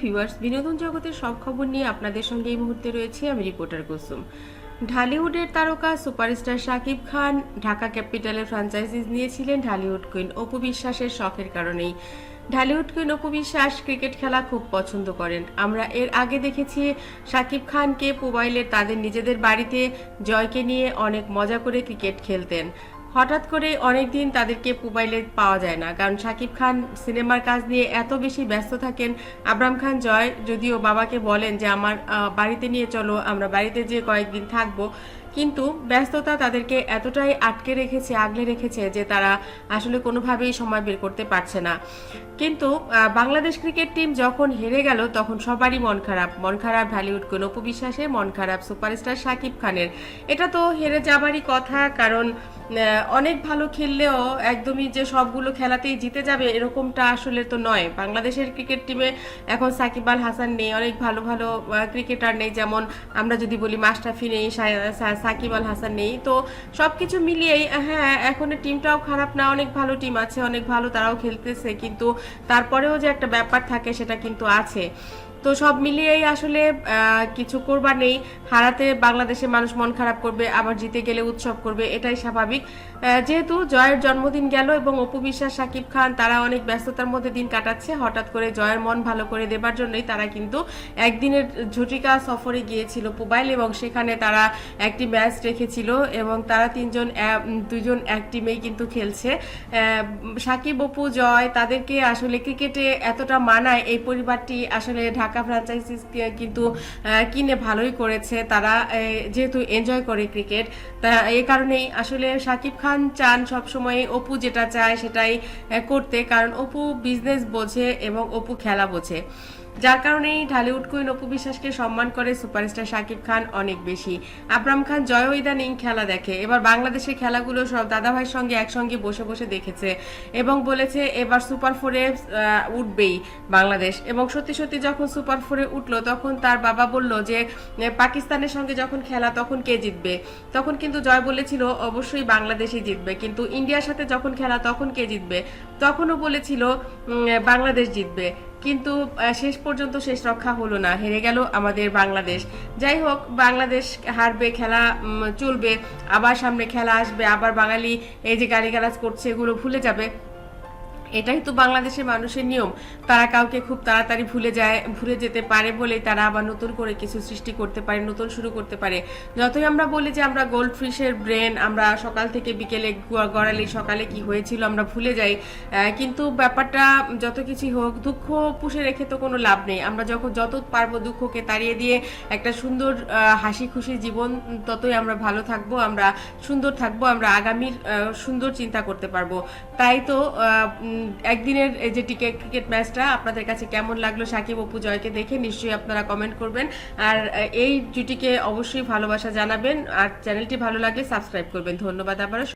Viewers বিনোদন জগতের সব খবর নিয়ে আপনাদের সঙ্গে এই মুহূর্তে রয়েছে আমি রিপোর্টার কুসুম। ঢালিউডের তারকা সুপারস্টার শাকিব খান ঢাকা ক্যাপিটালের ফ্র্যাঞ্চাইজিস নিয়েছিলেন ঢালিউড কুইন অপু বিশ্বাসের শখের কারণেই। ঢালিউড কুইন অপু বিশ্বাস ক্রিকেট খেলা খুব পছন্দ করেন। আমরা এর আগে দেখেছি শাকিব খানকে মোবাইলের তাদের নিজেদের বাড়িতে জয়কে নিয়ে অনেক মজা করে ক্রিকেট খেলতেন। হঠাৎ করে অনেক দিন তাদেরকে মোবাইলে পাওয়া যায় না। কারণ শাকিব খান সিনেমার কাজ নিয়ে এত বেশি ব্যস্ত থাকেন। আবরাম খান জয় যদিও বাবাকে বলেন যে, আমার বাড়িতে নিয়ে চলো, আমরা বাড়িতে যে কয়েকদিন থাকব। কিন্তু ব্যস্ততা তাদেরকে এতটাই আটকে রেখেছে, আগলে রেখেছে যে তারা আসলে কোনোভাবেই সময় বের করতে পারছে না। কিন্তু বাংলাদেশ ক্রিকেট টিম যখন হেরে গেল, তখন সবারই মন খারাপ। মন খারাপ ঢালিউড কোন উপবিশ্বাসের মন খারাপ সুপারস্টার শাকিব খানের। এটা তো হেরে যাবারই কথা, কারণ অনেক ভালো খেললেও একদমই যে সবগুলো খেলাতেই জিতে যাবে এরকমটা আসলে তো নয়। বাংলাদেশের ক্রিকেট টিমে এখন সাকিব আল হাসান নেই, অনেক ভালো ভালো ক্রিকেটার নেই। যেমন আমরা যদি বলি মাস্টাফি নেই সাকিব আল হাসান নেই। তো সব কিছু মিলিয়েই হ্যাঁ এখন টিমটাও খারাপ না, অনেক ভালো টিম আছে, অনেক ভালো তারাও খেলতেছে, কিন্তু তারপরেও যে একটা ব্যাপার থাকে সেটা কিন্তু আছে। তো সব মিলিয়েই আসলে কিছু করবার নেই হারাতে বাংলাদেশের মানুষ মন খারাপ করবে, আবার জিতে গেলে উৎসব করবে, এটাই স্বাভাবিক। যেহেতু জয়ের জন্মদিন গেল এবং অপু বিশ্বাস, সাকিব খান, তারা অনেক ব্যস্ততার মধ্যে দিন কাটাচ্ছে, হঠাৎ করে জয়ের মন ভালো করে দেবার জন্যই তারা কিন্তু একদিনের ঝটিকা সফরে গিয়েছিল মোবাইল এবং সেখানে তারা একটি ম্যাচ রেখেছিল এবং তারা তিনজন দুজন এক টিমেই কিন্তু খেলছে। সাকিব, অপু, জয় তাদেরকে আসলে ক্রিকেটে এতটা মানায়, এই পরিবারটি আসলে ঢাকা ফ্র্যাঞ্চাইজিস কিন্তু কিনে ভালোই করেছে। তারা যেহেতু এনজয় করে ক্রিকেট তা এই কারণেই আসলে সাকিব খান চান সবসময় অপু যেটা চায় সেটাই করতে। কারণ অপু বিজনেস বোঝে এবং অপু খেলা বোঝে। যার কারণেই ঢালিউড কুইন অপু বিশ্বাসকে সম্মান করে সুপারস্টার শাকিব খান অনেক বেশি। আবরাম খান জয় ইদানিং খেলা দেখে। এবার বাংলাদেশের খেলাগুলো সব দাদাভাইয়ের সঙ্গে একসঙ্গে বসে বসে দেখেছে এবং বলেছে, এবার সুপার ফোরে উঠবেই বাংলাদেশ। এবং সত্যি সত্যি যখন সুপার ফোরে উঠল, তখন তার বাবা বলল যে, পাকিস্তানের সঙ্গে যখন খেলা, তখন কে জিতবে? তখন কিন্তু জয় বলেছিল, অবশ্যই বাংলাদেশই জিতবে। কিন্তু ইন্ডিয়ার সাথে যখন খেলা, তখন কে জিতবে? তখনও বলেছিল বাংলাদেশ জিতবে। কিন্তু শেষ পর্যন্ত শেষ রক্ষা হলো না, হেরে গেল আমাদের বাংলাদেশ। যাই হোক, বাংলাদেশ হারবে, খেলা চলবে, আবার সামনে খেলা আসবে, আবার বাঙালি এই যে গালিগালাজ করছে, এগুলো ভুলে যাবে। এটাই তো বাংলাদেশের মানুষের নিয়ম। তারা কাউকে খুব তাড়াতাড়ি ভুলে যায়, ভুলে যেতে পারে বলেই তারা আবার নতুন করে কিছু সৃষ্টি করতে পারে, নতুন শুরু করতে পারে। যতই আমরা বলি যে আমরা গোল্ড ফিশের ব্রেন আমরা সকাল থেকে বিকেলে গড়ালি, সকালে কি হয়েছিল আমরা ভুলে যাই। কিন্তু ব্যাপারটা যত কিছুই হোক, দুঃখ পুষে রেখে তো কোনো লাভ নেই। আমরা যখন যত পারব দুঃখকে তাড়িয়ে দিয়ে একটা সুন্দর হাসি খুশি জীবন, ততই আমরা ভালো থাকব, আমরা সুন্দর থাকব, আমরা আগামীর সুন্দর চিন্তা করতে পারব। তাই তো একদিনের, এই যে টিকেট ক্রিকেট ম্যাচটা, আপনাদের কাছে কেমন লাগল? সাকিব অপু জয়কে দেখে নিশ্চয়ই আপনারা কমেন্ট করবেন। আর, এই জুটিকে অবশ্যই ভালোবাসা জানাবেন। আর চ্যানেলটি ভালো লাগলে সাবস্ক্রাইব করবেন। ধন্যবাদ আবারও।